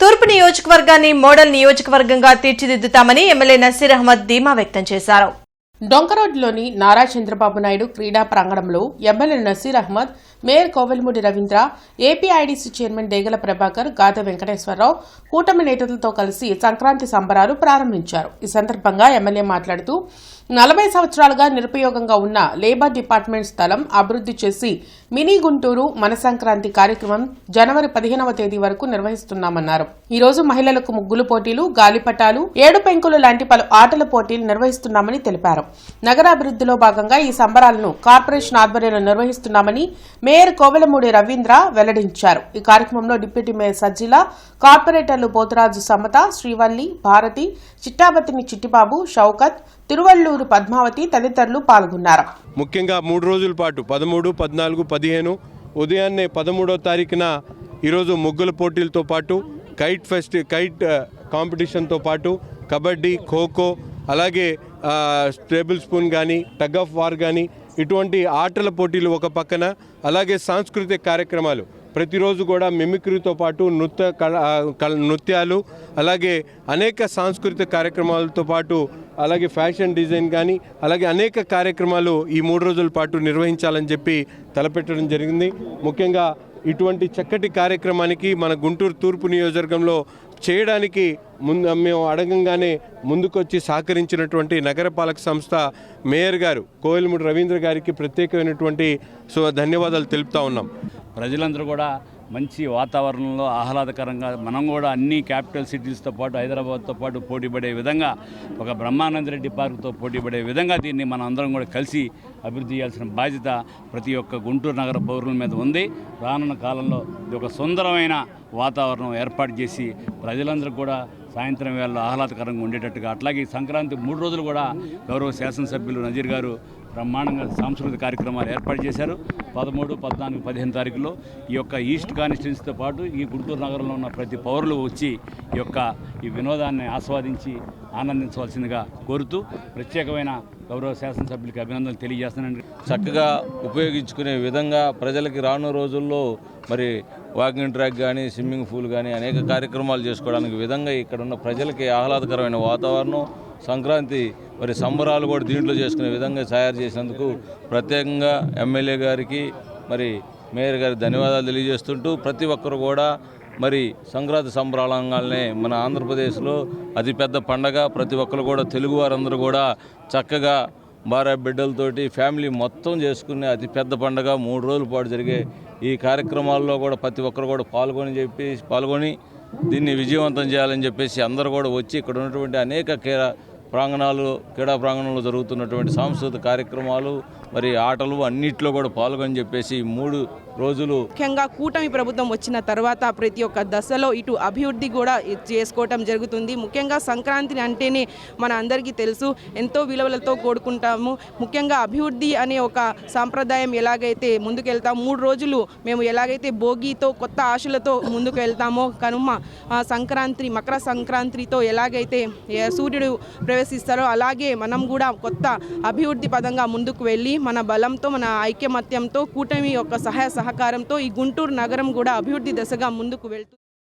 తూర్పు నియోజకవర్గాన్ని మోడల్ నియోజకవర్గంగా తీర్చిదిద్దుతామని ఎమ్మెల్యే నసీర్ అహ్మద్ ధీమా వ్యక్తం చేశారు. డొంకరోడ్లోని నారా చంద్రబాబు నాయుడు క్రీడా ప్రాంగణంలో MLA Naseer Ahmed mayor Kovelamudi Ravindra APIDC chairman Degala Prabhakar Gada Venkateswararao కూటమి నేతలతో కలిసి సంక్రాంతి సంబరాలు ప్రారంభించారు. ఈ సందర్భంగా ఎమ్మెల్యే మాట్లాడుతూ నలభై సంవత్సరాలుగా నిరుపయోగంగా ఉన్న లేబర్ డిపార్ట్మెంట్ స్థలం అభివృద్ధి చేసి మినీ గుంటూరు మన సంక్రాంతి కార్యక్రమం జనవరి పదిహేనవ తేదీ వరకు నిర్వహిస్తున్నామన్నారు. ఈ రోజు మహిళలకు ముగ్గులు పోటీలు గాలిపటాలు ఏడు పెంకులు లాంటి పలు ఆటల పోటీలు నిర్వహిస్తున్నామని తెలిపారు. నగరాభివృద్ధిలో భాగంగా ఈ సంబరాలను కార్పొరేషన్ ఆధ్వర్యంలో నిర్వహిస్తున్నామని మేయర్ కోవెలమూడి రవీంద్ర వెల్లడించారు. ఈ కార్యక్రమంలో డిప్యూటీ మేయర్ సజ్జిల కార్పొరేటర్లు పోతురాజు సమత శ్రీవల్లి భారతి చిట్టాబతిని చిట్టిబాబు షౌకత్ తిరువల్లూరు పద్మావతి తదితరులు పాల్గొన్నారు. ముఖ్యంగా మూడు రోజుల పాటు పదమూడు పద్నాలుగు పదిహేను ఉదయాన్నే పదమూడో తారీఖున ఈరోజు ముగ్గుల పోటీలతో పాటు కైట్ ఫెస్ట్ కైట్ కాంపిటీషన్తో పాటు కబడ్డీ ఖోఖో అలాగే టేబుల్ స్పూన్ కానీ టగ్ ఆఫ్ వార్ కానీ ఇటువంటి ఆటల పోటీలు ఒక పక్కన అలాగే సాంస్కృతిక కార్యక్రమాలు. ప్రతిరోజు కూడా మిమిక్రీతో పాటు నృత్య కళ కళ- నృత్యాలు అలాగే అనేక సాంస్కృతిక కార్యక్రమాలతో పాటు అలాగే ఫ్యాషన్ డిజైన్ కానీ అలాగే అనేక కార్యక్రమాలు ఈ మూడు రోజుల పాటు నిర్వహించాలని చెప్పి తలపెట్టడం జరిగింది. ముఖ్యంగా ఇటువంటి చక్కటి కార్యక్రమానికి మన గుంటూరు తూర్పు నియోజకవర్గంలో చేయడానికి ముందు మేము అడగంగానే ముందుకొచ్చి సహకరించినటువంటి నగరపాలక సంస్థ మేయర్ గారు కోయిలమూడి రవీంద్ర గారికి ప్రత్యేకమైనటువంటి సో ధన్యవాదాలు తెలుపుతా ఉన్నాం. ప్రజలందరూ కూడా మంచి వాతావరణంలో ఆహ్లాదకరంగా మనం కూడా అన్ని క్యాపిటల్ సిటీస్తో పాటు హైదరాబాద్తో పాటు పోటీపడే విధంగా ఒక బ్రహ్మానంద రెడ్డి పోటీ పోటీపడే విధంగా దీన్ని మనం అందరం కూడా కలిసి అభివృద్ధి చేయాల్సిన బాధ్యత ప్రతి ఒక్క గుంటూరు నగర పౌరుల మీద ఉంది. రానున్న కాలంలో ఇది ఒక సుందరమైన వాతావరణం ఏర్పాటు చేసి ప్రజలందరూ కూడా సాయంత్రం వేళ ఆహ్లాదకరంగా ఉండేటట్టుగా అట్లాగే సంక్రాంతి మూడు రోజులు కూడా గౌరవ శాసనసభ్యులు నజీర్ గారు బ్రహ్మాండంగా సాంస్కృతిక కార్యక్రమాలు ఏర్పాటు చేశారు. పదమూడు పద్నాలుగు పదిహేను తారీఖులో ఈ యొక్క ఈస్ట్ కాన్స్టిట్యున్సీతో పాటు ఈ గుంటూరు నగరంలో ఉన్న ప్రతి పౌరులు వచ్చి ఈ యొక్క ఈ వినోదాన్ని ఆస్వాదించి ఆనందించవలసిందిగా కోరుతూ ప్రత్యేకమైన గౌరవ శాసనసభ్యులకి అభినందనలు తెలియజేస్తున్నాను చక్కగా ఉపయోగించుకునే విధంగా ప్రజలకి రాను రోజుల్లో మరి వాకింగ్ ట్రాక్ కానీ స్విమ్మింగ్ పూల్ కానీ అనేక కార్యక్రమాలు చేసుకోవడానికి విధంగా ఇక్కడ ఉన్న ప్రజలకి ఆహ్లాదకరమైన వాతావరణం సంక్రాంతి మరి సంబరాలు కూడా దీంట్లో చేసుకునే విధంగా తయారు చేసినందుకు ప్రత్యేకంగా ఎమ్మెల్యే గారికి మరి మేయర్ గారికి ధన్యవాదాలు తెలియజేస్తుంటూ ప్రతి ఒక్కరు కూడా మరి సంక్రాంతి సంబరాలంగానే మన ఆంధ్రప్రదేశ్లో అతిపెద్ద పండగ. ప్రతి ఒక్కరు కూడా తెలుగు వారందరూ కూడా చక్కగా భార్య బిడ్డలతోటి ఫ్యామిలీ మొత్తం చేసుకునే అతిపెద్ద పండగ. మూడు రోజుల పాటు జరిగే ఈ కార్యక్రమాల్లో కూడా ప్రతి ఒక్కరు కూడా పాల్గొని చెప్పి పాల్గొని దీన్ని విజయవంతం చేయాలని చెప్పేసి అందరూ కూడా వచ్చి ఇక్కడ ఉన్నటువంటి అనేక క్రీడా ప్రాంగణాలు క్రీడా ప్రాంగణంలో జరుగుతున్నటువంటి సాంస్కృతిక కార్యక్రమాలు మరి ఆటలు అన్నిట్లో కూడా పాల్గొని చెప్పేసి మూడు రోజులు ముఖ్యంగా కూటమి ప్రభుత్వం వచ్చిన తర్వాత ప్రతి ఒక్క దశలో ఇటు అభివృద్ధి కూడా చేసుకోవటం జరుగుతుంది. ముఖ్యంగా సంక్రాంతి అంటేనే మన అందరికీ తెలుసు ఎంతో విలువలతో కోడుకుంటాము ముఖ్యంగా అభివృద్ధి అనే ఒక సాంప్రదాయం ఎలాగైతే ముందుకెళ్తాం మూడు రోజులు మేము ఎలాగైతే భోగితో కొత్త ఆశలతో ముందుకు వెళ్తామో కనుమ సంక్రాంతి మకర సంక్రాంతితో ఎలాగైతే సూర్యుడు ప్రవేశ ప్రదర్శిస్తారో అలాగే మనం కూడా కొత్త అభివృద్ధి పదంగా ముందుకు వెళ్ళి మన బలంతో మన ఐక్యమత్యంతో కూటమి యొక్క సహాయ సహకారంతో ఈ గుంటూరు నగరం కూడా అభివృద్ధి దశగా ముందుకు వెళ్తూ